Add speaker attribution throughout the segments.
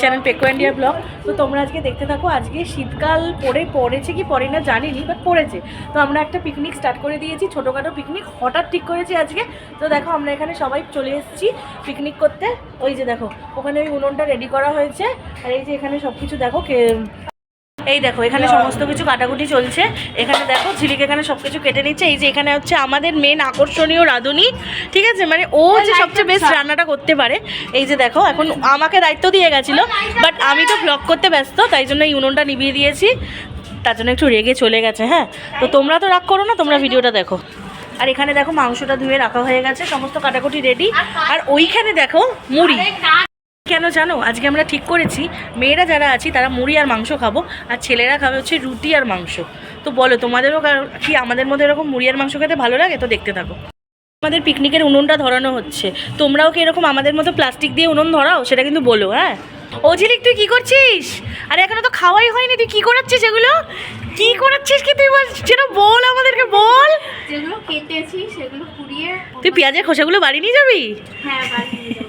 Speaker 1: Channel পেকো India blog তো তোমরা আজকে দেখতে থাকো, আজকে শীতকাল পরে পড়েছে কি পরে না জানিনি বাট পড়েছে। তো আমরা একটা পিকনিক স্টার্ট করে দিয়েছি, ছোটোখাটো পিকনিক হঠাৎ ঠিক করেছি আজকে। তো দেখো, আমরা এখানে সবাই চলে এসেছি পিকনিক করতে। ওই যে দেখো, ওখানে ওই উনুনটা রেডি করা হয়েছে। আর এই যে এখানে সব কিছু দেখো এই দেখো এখানে সমস্ত কিছু কাটাকুটি চলছে। এখানে দেখো ঝিলিক এখানে সব কিছু কেটে নিচ্ছে। এই যে এখানে হচ্ছে আমাদের মেন আকর্ষণীয় রাঁধুনি ঠিক আছে? মানে ও যে সবচেয়ে বেস্ট রান্নাটা করতে পারে। এই যে দেখো এখন আমাকে দায়িত্ব দিয়ে গেছিল বাট আমি তো ব্লগ করতে ব্যস্ত তাই জন্য এই উনুনটা নিভিয়ে দিয়েছি। তার জন্য একটু রেগে চলে গেছে হ্যাঁ? তো তোমরা তো রাগ করো না তোমরা ভিডিওটা দেখো। আর এখানে দেখো মাংসটা ধুয়ে রাখা হয়ে গেছে সমস্ত কাটাকুটি রেডি আর ওইখানে দেখো মুড়ি। কেন জানো? আজকে আমরা ঠিক করেছি মেয়েরা যারা আছি তারা মুড়ি আর মাংস খাব আর ছেলেরা খাবে হচ্ছে রুটি আর মাংস। তো বলো তোমাদেরও কি আমাদের মধ্যে এরকম মুড়ি আর মাংস খেতে ভালো লাগে? তো দেখতে থাকো। আমাদের পিকনিকের উনুনটা ধরানো হচ্ছে। তোমরাও কি এরকম আমাদের মতো প্লাস্টিক দিয়ে উনুন ধরাও? সেটা কিন্তু বলো হ্যাঁ? ও ঝিলিক তুই কি করছিস? আরে এখনও তো খাওয়াই হয়নি তুই কি করাচ্ছিস এগুলো? কি করাচ্ছিস কি তুই বল সেটা বল আমাদেরকে বল।
Speaker 2: যেগুলো কেটেছি সেগুলো পুড়িয়ে
Speaker 1: তুই পেঁয়াজের খোসাগুলো বাড়ি নিয়ে যাবি?
Speaker 2: হ্যাঁ বানিয়ে দেবো।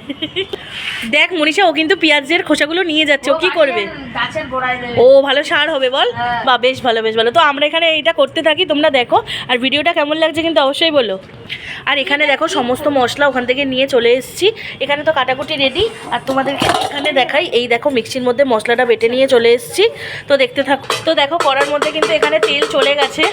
Speaker 1: দেখ মনীষা ও কিন্তু পেঁয়াজের খোসাগুলো নিয়ে যাচ্ছে ও কি করবে? ও ভালো সার হবে বল।
Speaker 2: হ্যাঁ।
Speaker 1: বা বেশ ভালো বেশ ভালো। তো আমরা এখানে এইটা করতে থাকি তোমরা দেখো। আর ভিডিওটা কেমন লাগছে কিন্তু অবশ্যই বলো। আর এখানে দেখো সমস্ত মশলা ওখান থেকে নিয়ে চলে এসেছি। এখানে তো কাটাকুটি রেডি আর তোমাদেরকে এখানে দেখাই এই দেখো মিক্সির মধ্যে মশলাটা বেটে নিয়ে চলে এসেছি। তো দেখতে থাকো তো দেখো করার মধ্যে কিন্তু এখানে তেল চলে গেছে।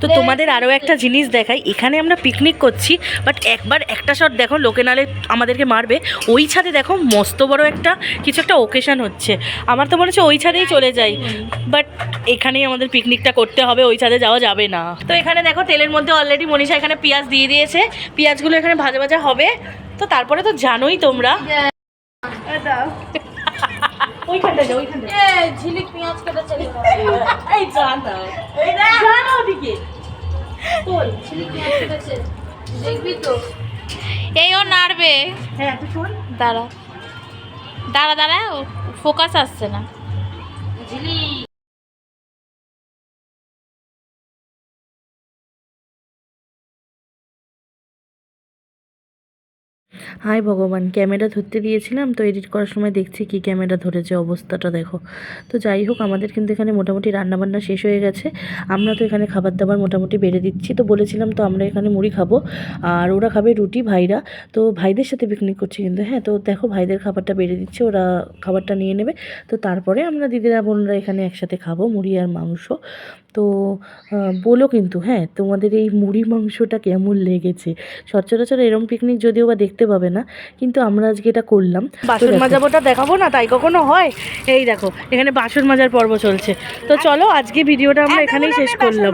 Speaker 1: তো তোমাদের আরও একটা জিনিস দেখাই। এখানে আমরা পিকনিক করছি বাট একবার একটা শট দেখো লোকে নালে আমাদেরকে মারবে। ওই ছাদে দেখো মস্ত বড় একটা কিছু একটা ওকেশন হচ্ছে। আমার তো মনে হচ্ছে ওই ছাদেই চলে যাই। বাট এখানেই আমাদের পিকনিকটা করতে হবে ওই ছাদে যাওয়া যাবে না। তো এখানে দেখো তেলের মধ্যে অলরেডি মনীষা এখানে পেঁয়াজ দিয়ে দিয়েছে। পেঁয়াজগুলো এখানে ভাজা ভাজা হবে। তো তারপরে তো জানোই তোমরা। ওইখানটা যাও ওইখানটা
Speaker 2: এ, ঝিলিক পেঁয়াজ কেটে চলে
Speaker 1: এই জানা। জানা ওদিকে তোল
Speaker 2: ঝিলিক পেঁয়াজ কেটেছে দেখবি তো। এই ও নাড়বে।
Speaker 1: হ্যাঁ তুই শোন।
Speaker 2: দাঁড়া। দাঁড়া দাঁড়া ফোকাস আসছে না।
Speaker 1: হাই ভগবান, ক্যামেরা ধরতে দিয়েছিলাম, তো এডিট করার সময় দেখছি কি ক্যামেরা ধরেছে অবস্থাটা, দেখো। তো যাই হোক, আমাদের কিন্তু এখানে মোটামুটি রান্নাবান্না শেষ হয়ে গেছে। আমরা তো এখানে খাবার দাবার মোটামুটি বেড়ে দিচ্ছি, তো বলেছিলাম তো আমরা এখানে মুড়ি খাব, আর ওরা খাবে রুটি, ভাইরা। তো ভাইদের সাথে পিকনিক করছি কিন্তু হ্যাঁ তো দেখো ভাইদের খাবারটা বেড়ে দিচ্ছে, ওরা খাবারটা নিয়ে নেবে। তো তারপরে আমরা দিদিরা বোনরা এখানে একসাথে খাব মুড়ি আর মাংস। তো বলো কিন্তু হ্যাঁ তোমাদের এই মুড়ি মাংসটা কেমন লেগেছে? সচরাচর এরম পিকনিক যদিও বা দেখতে পাবে না কিন্তু আমরা আজকে এটা করলাম। বাসন মাজাবোটা দেখাবো না তাই কখনো হয়? এই দেখো এখানে বাসন মাজার পর্ব চলছে। তো চলো আজকে ভিডিওটা আমরা এখানেই শেষ করলাম।